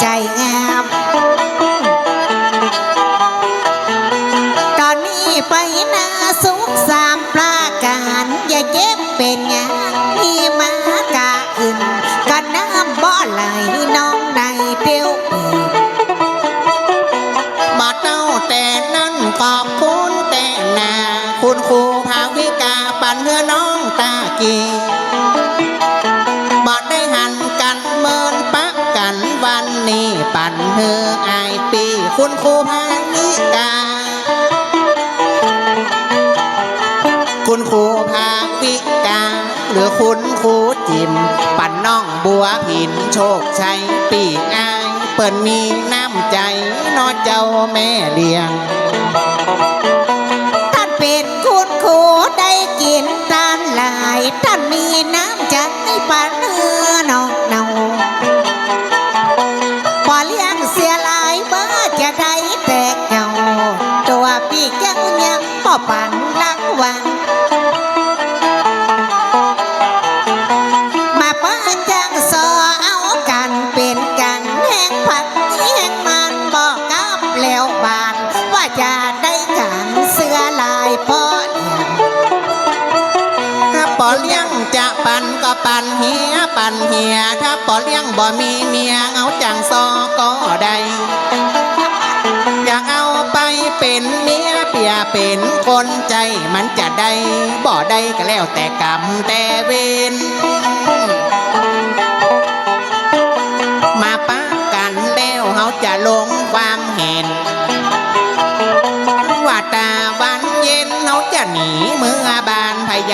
ใจงามตอนนี้ไปนาสุขสามปราการอย่าเจ็บเป็นหยังที่มากะอื่นกันน้ำบ่อไหลน้องในเปียวเปมาเต้าแต่นั้นขอบคุณแต่นา คุณครูภาวิกาปันเพื่อน้องตากี คุณครูพานิกา คุณครูพาวิกา หรือคุณครูจิม ปั่นน้องบัวหินโชคชัยปีกอาย เปิดมีน้ำใจนอเจ้าแม่เลี้ยง ลี้ยงจะปันก็ปันเฮียปันเฮียถ้าปอเลี้ยงบ่มีเมียเอาจังซอก็ได้อยากเอาไปเป็นเมียเปียเป็นคนใจมันจะได้บ่ได้ก็แล้วแต่กรรมแต่เวร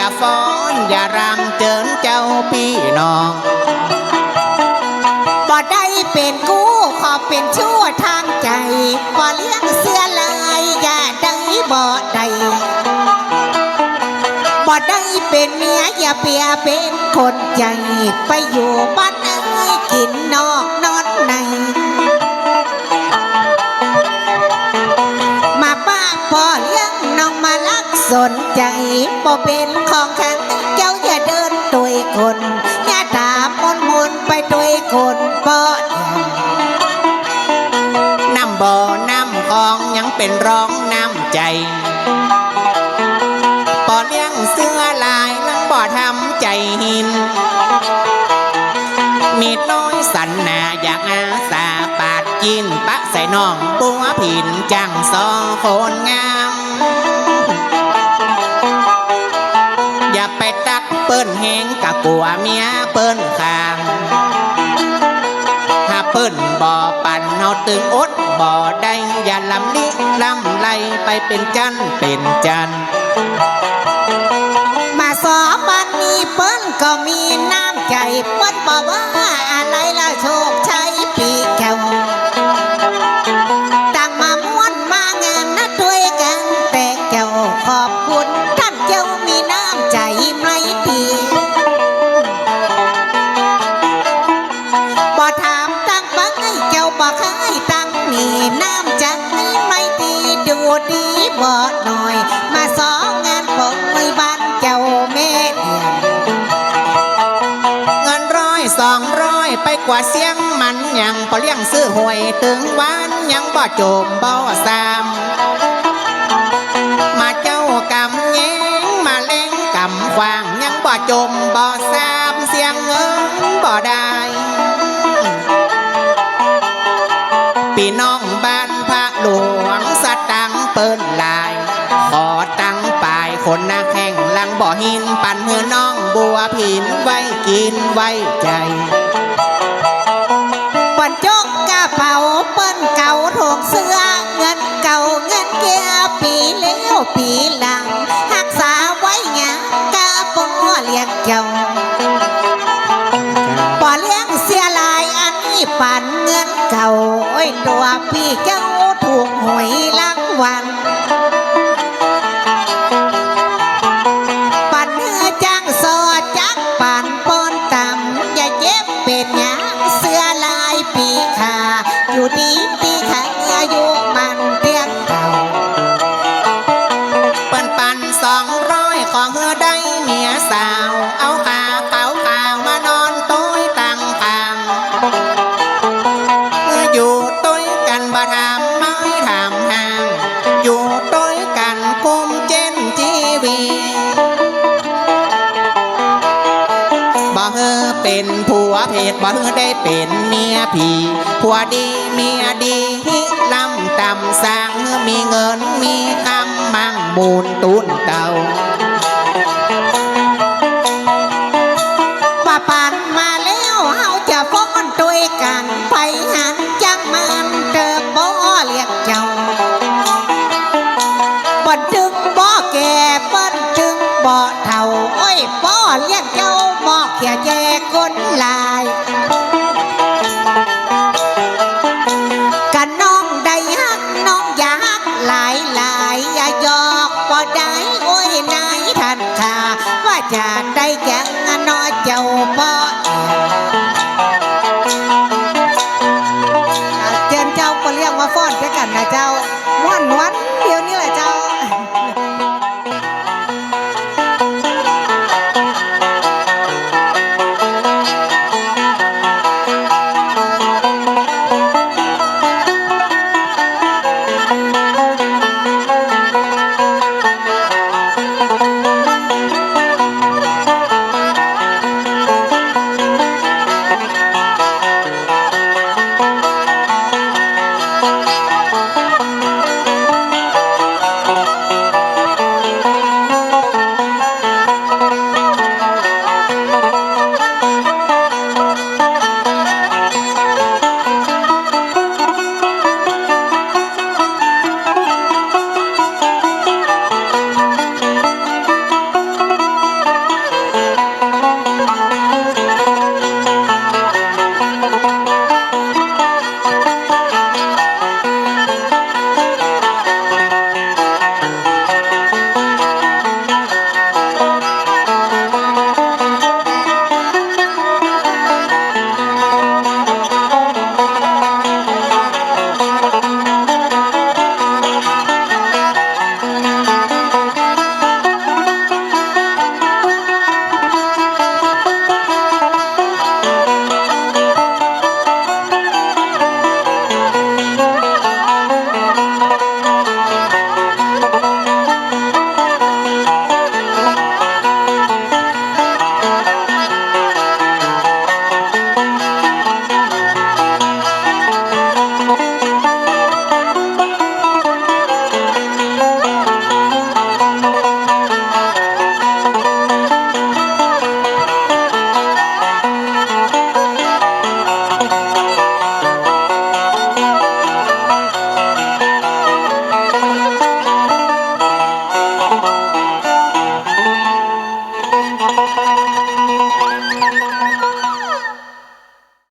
านพยาฟ้อนอย่ารำเจิญเจ้าพี่น้องบ่ได้เป็นกู้ขอเป็นชั่วทางใจพอเลี้ยงเสื้อลายอย่าได้บ่ได้บ่ได้เป็นเมียอย่าเปียเป็นคนใจไปอยู่บ้านเอ้ยกินนอกนอนใน นใจบ่เป็นของขังเจ้าอย่าเดินตัวยคนอย่าถามมนมนไปตัวยคนบ่เดียน้ำบ่อน้ำคลองยังเป็นร้องน้ำใจปอเลี้ยงเสื้อลายนั่งบ่ทำใจหินมีน้อยสันนาอยากอาสาปาดกินปะใส่น้องปัวผินจังซอโคนงาม ปิ้นแหงกะกลัวเมียเปิ้นคางถ้าเปิ้นบ่อปั่นเฮาตึงอดบ่อได้อย่าลำลิลำไหลไปเป็นจันเป็นจันมาสอบันนี้เปิ้นก็มีน้ำใจเปิ้นบอว่า บ่หน่อย มาสองงานผมไม่บ้านเจ้าแม่เดียเงินร้อยสองร้อยไปกว่าเสียงมันยังพอเลี้ยงซื้อหวยถึงวันยังบ่จบบ่สามมาเจ้ากำแยงมาเล่งกำควางยังบ่จมบ่สามเสียงเงินบ่ได้พี่น้องบ้านพระหลวงสตังเปิ้นลา คนหน้าแข่งลังบ่อหิน ปั่นมือน้องบัวผินไว้กินไว้ใจปันจกกระเป๋าเปิ้นเก่าถูกเสื้อ เงินเก่าเงินเกียปีเลี้ยวปีหลังหักษาไว้หยากระป๋อเลี้ยงเจ้าป่อเลี้ยงเสียลายอันนี้ปั่นเงินเก่าโอ้ยตัวพี่เจ้าถูกหวยลังวัน เป็นผัวเพศบ่เฮอได้เป็นเมียผีผัวดีเมียดีลำต่ำสร้างมีเงินมีคำมั่งมูลตุนเต่า ขียแก่คนหลาย กันน้องได้ฮักน้องอยากหลายหลายอย่าหยอกบ่ได้โอ้ยนายท่านค่ะว่าจะได้แก่งน้อเจ้าบ่